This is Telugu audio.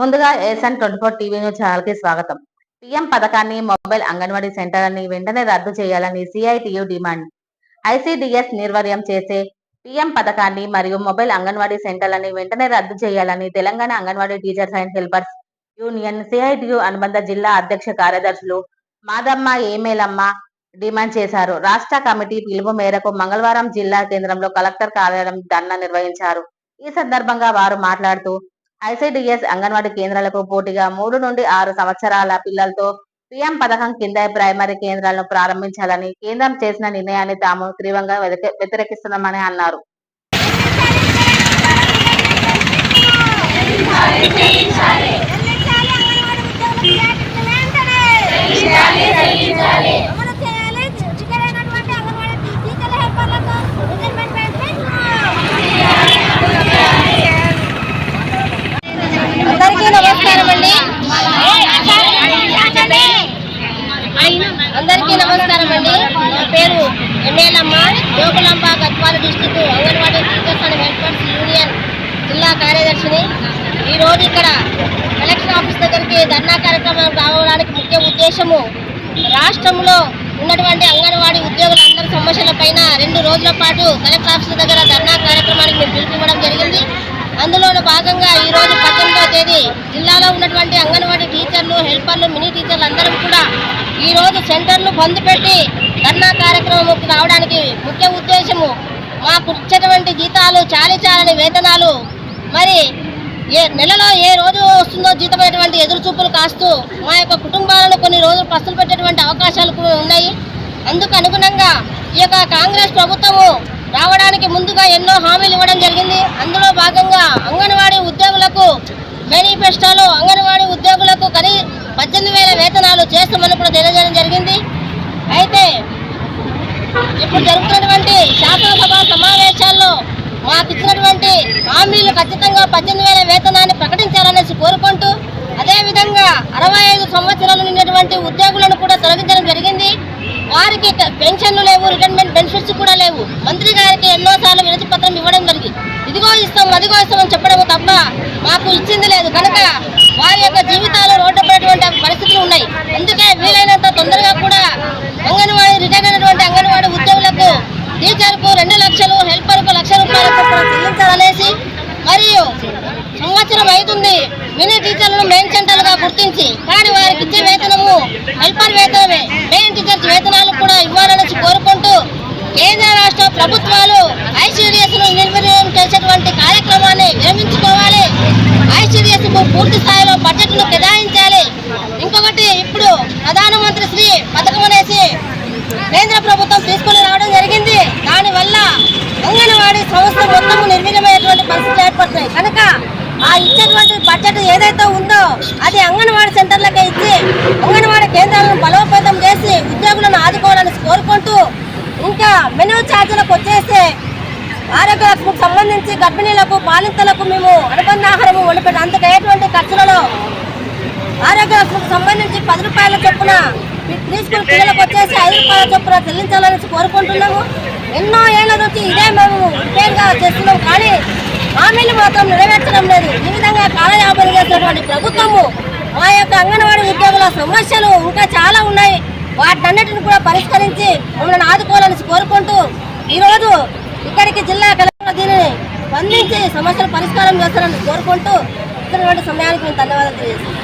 ముందుగా ఏసన్ ట్వంటీ ఫోర్ టీవీ న్యూస్ ఛానల్కి స్వాగతం. పిఎం పథకాన్ని మొబైల్ అంగన్వాడీ సెంటర్ని వెంటనే రద్దు చేయాలని సిఐటియు డిమాండ్. ఐసిడిఎస్ నిర్వర్యం చేసే పిఎం పథకాన్ని మరియు మొబైల్ అంగన్వాడీ సెంటర్లని వెంటనే రద్దు చేయాలని Telangana anganwadi teachers and helpers union CITU అనుబంధ జిల్లా అధ్యక్ష కార్యదర్శులు మాదమ్మ ఏమేలమ్మ డిమాండ్ చేశారు. రాష్ట్ర కమిటీ పిలుపు మేరకు మంగళవారం జిల్లా కేంద్రంలో కలెక్టర్ కార్యాలయం ధర్నా నిర్వహించారు. ఈ సందర్భంగా వారు మాట్లాడుతూ ఐసీడిఎస్ అంగన్వాడీ కేంద్రాలకు పోటీగా మూడు నుండి ఆరు సంవత్సరాల పిల్లలతో పిఎం పథకం కింద ప్రైమరీ కేంద్రాలను ప్రారంభించాలని కేంద్రం చేసిన నిర్ణయాన్ని తాము తీవ్రంగా వ్యతిరేకిస్తున్నామని అన్నారు అంగన్వాడీ ఉద్యోగుల వెంటనే అమలు చేయాలి చిక్కరైనటువంటి అంగన్వాడీ టీచర్ల హెల్పర్లకు రిటైర్మెంట్ బెనిఫిట్ అందరికీ నమస్కారం అండి అందరికీ నమస్కారం అండి నా పేరు ఎమ్మెల్యమ్మ Jogulamba Gadwal district anganwadi teachers and helpers union జిల్లా కార్యదర్శిని. ఈ రోజు ఇక్కడ కలెక్టర్ ఆఫీస్ దగ్గరికి ధర్నా కార్యక్రమం రావడానికి ముఖ్య ఉద్దేశము రాష్ట్రంలో ఉన్నటువంటి అంగన్వాడీ ఉద్యోగులందరి సమస్యల పైన రెండు రోజుల పాటు కలెక్టర్ ఆఫీస్ దగ్గర ధర్నా కార్యక్రమానికి మేము పిలుపువ్వడం జరిగింది. అందులోనూ భాగంగా ఈరోజు పద్దెనిమిదవ తేదీ జిల్లాలో ఉన్నటువంటి అంగన్వాడీ టీచర్లు హెల్పర్లు మినీ టీచర్లు అందరం కూడా ఈ రోజు సెంటర్లు బంద్ పెట్టి ధర్నా కార్యక్రమంకి రావడానికి ముఖ్య ఉద్దేశము. మాకు ఇచ్చేటువంటి జీతాలు చాలి చాలని వేతనాలు మరి ఏ నెలలో ఏ రోజు వస్తుందో జీతమైనటువంటి ఎదురు చూపులు కాస్తూ మా యొక్క కుటుంబాలను కొన్ని రోజులు పస్తులు పెట్టేటువంటి అవకాశాలు కూడా ఉన్నాయి. అందుకు అనుగుణంగా ఈ యొక్క కాంగ్రెస్ ప్రభుత్వము రావడానికి ముందుగా ఎన్నో హామీలు ఇవ్వడం జరిగింది. అందులో భాగంగా అంగన్వాడీ ఉద్యోగులకు మేనిఫెస్టోలో అంగన్వాడీ ఉద్యోగులకు కనీ పద్దెనిమిది వేల వేతనాలు చేస్తామని కూడా తెలియజేయడం జరిగింది అయితే ఇప్పుడు జరుగుతున్నటువంటి శాసనసభ సమావేశాల్లో మాకు ఇచ్చినటువంటి హామీలు ఖచ్చితంగా పద్దెనిమిది వేల వేతనాన్ని ప్రకటించాలనేసి కోరుకుంటూ అదేవిధంగా అరవై ఐదు సంవత్సరాలు నిన్నటువంటి ఉద్యోగులను కూడా తొలగించడం జరిగింది. వారికి పెన్షన్లు లేవు రిటైర్మెంట్ బెనిఫిట్స్ కూడా లేవు. మంత్రి గారికి ఎన్నోసార్లు వినతి పత్రం ఇవ్వడం జరిగింది. ఇదిగో ఇస్తాం అదిగో ఇస్తామని చెప్పడం తప్ప మాకు ఇచ్చింది లేదు. కనుక వారి యొక్క జీవితాలు రోడ్డు పడేటువంటి పరిస్థితులు ఉన్నాయి. అందుకే వీలైనంత తొందరగా కూడా అంగన్వాడీ రిటైర్ అయినటువంటి అంగన్వాడీ ఉద్యోగులకు టీచర్కు రెండు లక్షలు హెల్పర్కు లక్ష రూపాయల చొప్పున చెల్లించాలనేసి మరియు సంవత్సరం అవుతుంది మినీ టీచర్లను మెయిన్ సెంటర్లుగా గుర్తించి. కానీ వారికి ఇచ్చే వేతనము హెల్పర్ వేతనమే. మెయిన్ టీచర్స్ వేతనాలు కూడా ఇవ్వాలని కోరుకుంటూ కేంద్ర రాష్ట్ర ప్రభుత్వాలు ఐసీడీఎస్ను నిర్వీర్యం చేసేటువంటి కార్యక్రమాన్ని విరమించుకోవాలి ఐసీడీఎస్కు పూర్తి స్థాయిలో బడ్జెట్ను కేటాయించాలి. ఇంకొకటి ఇప్పుడు ప్రధానమంత్రి శ్రీ పథకం అనేసి కేంద్ర ప్రభుత్వం తీసుకుని రావడం జరిగింది. దానివల్ల అంగన్వాడీ సంస్థ మొత్తం నిర్వీర్యమైనటువంటి పరిస్థితులు ఏర్పడుతున్నాయి కనుక ఆ ఇచ్చేటువంటి బడ్జెట్ ఏదైతే అది అంగన్వాడీ సెంటర్లకే ఇచ్చి అంగన్వాడీ కేంద్రాలను బలోపేతం చేసి ఉద్యోగులను ఆదుకోవాలని కోరుకుంటూ ఇంకా మెనూ ఛార్జీలకు వచ్చేసి ఆరోగ్య సంబంధించి గర్భిణీలకు బాలింతలకు మేము అనుబంధ ఆహారము వండిపెట్టి. అందుకు అయ్యేటువంటి ఖర్చులలో ఆరోగ్య సంబంధించి పది రూపాయల చొప్పున ప్రీ పిల్లలకు వచ్చేసి ఐదు రూపాయల చొప్పున చెల్లించాలని కోరుకుంటున్నాము. ఎన్నో ఏళ్ళ నుంచి ఇదే మేము రిపేర్గా చేస్తున్నాం. కానీ హామీలు మాత్రం నెరవేర్చడం లేదు. ఈ విధంగా కాలయాపన చేసినటువంటి ప్రభుత్వము మా యొక్క అంగన్వాడీ ఉద్యోగుల సమస్యలు ఇంకా చాలా ఉన్నాయి. వాటన్నిటిని కూడా పరిష్కరించి మమ్మల్ని ఆదుకోవాలని కోరుకుంటూ ఈరోజు ఇక్కడికి జిల్లా కలెక్టర్ దీనిని స్పందించి సమస్యలు పరిష్కారం చేస్తారని కోరుకుంటూ ఇస్తున్నటువంటి సమయానికి మేము ధన్యవాదాలు తెలియజేస్తాం